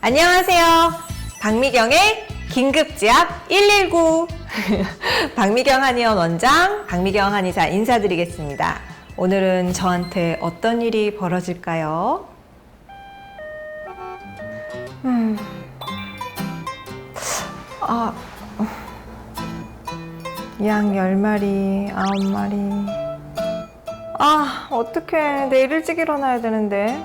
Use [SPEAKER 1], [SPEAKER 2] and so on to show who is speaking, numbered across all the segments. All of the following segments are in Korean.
[SPEAKER 1] 안녕하세요. 박미경의 긴급지압 119. 박미경 한의원 원장, 박미경 한의사 인사드리겠습니다. 오늘은 저한테 어떤 일이 벌어질까요? 음. 아. 양 10마리, 9마리. 아, 어떡해. 내일 일찍 일어나야 되는데.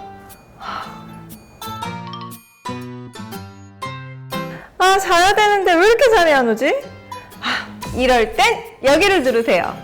[SPEAKER 1] 아, 자야 되는데 왜 이렇게 잠이 안 오지? 아, 이럴 땐 여기를 들으세요.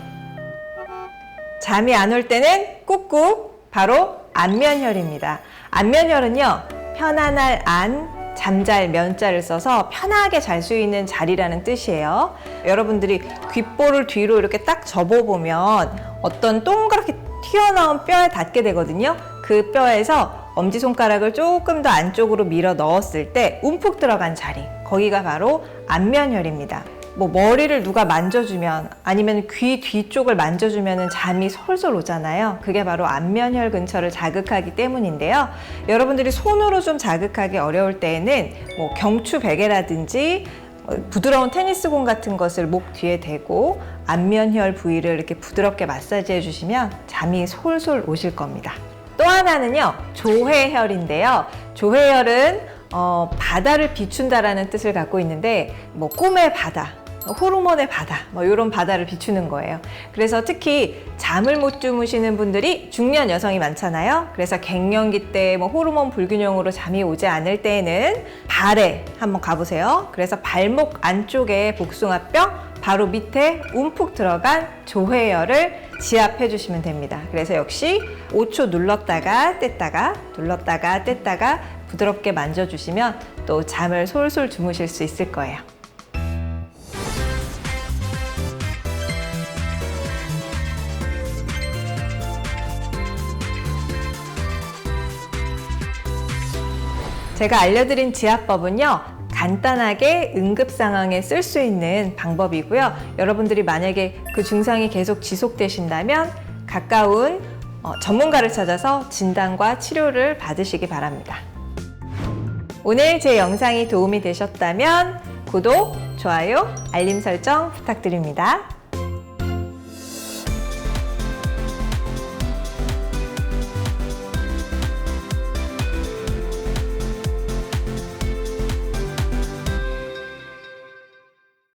[SPEAKER 1] 잠이 안 올 때는 꾹꾹 바로 안면혈입니다. 안면혈은요, 편안할 안, 잠잘 면자를 써서 편하게 잘 수 있는 자리라는 뜻이에요. 여러분들이 귓볼을 뒤로 이렇게 딱 접어보면 어떤 동그랗게 튀어나온 뼈에 닿게 되거든요. 그 뼈에서 엄지손가락을 조금 더 안쪽으로 밀어 넣었을 때 움푹 들어간 자리, 거기가 바로 안면혈입니다. 뭐 머리를 누가 만져주면 아니면 귀 뒤쪽을 만져주면 잠이 솔솔 오잖아요. 그게 바로 안면혈 근처를 자극하기 때문인데요. 여러분들이 손으로 좀 자극하기 어려울 때에는 뭐 경추 베개라든지 어, 부드러운 테니스공 같은 것을 목 뒤에 대고 안면혈 부위를 이렇게 부드럽게 마사지해 주시면 잠이 솔솔 오실 겁니다. 또 하나는요, 조회혈인데요. 조회혈은 어, 바다를 비춘다라는 뜻을 갖고 있는데, 뭐 꿈의 바다, 호르몬의 바다, 뭐 이런 바다를 비추는 거예요. 그래서 특히 잠을 못 주무시는 분들이 중년 여성이 많잖아요. 그래서 갱년기 때 뭐 호르몬 불균형으로 잠이 오지 않을 때에는 발에 한번 가보세요. 그래서 발목 안쪽에 복숭아뼈 바로 밑에 움푹 들어간 조회열을 지압해 주시면 됩니다. 그래서 역시 5초 눌렀다가 뗐다가 눌렀다가 뗐다가 부드럽게 만져주시면 또 잠을 솔솔 주무실 수 있을 거예요. 제가 알려드린 지압법은요, 간단하게 응급 상황에 쓸 수 있는 방법이고요. 여러분들이 만약에 그 증상이 계속 지속되신다면 가까운 어, 전문가를 찾아서 진단과 치료를 받으시기 바랍니다. 오늘 제 영상이 도움이 되셨다면 구독, 좋아요, 알림 설정 부탁드립니다.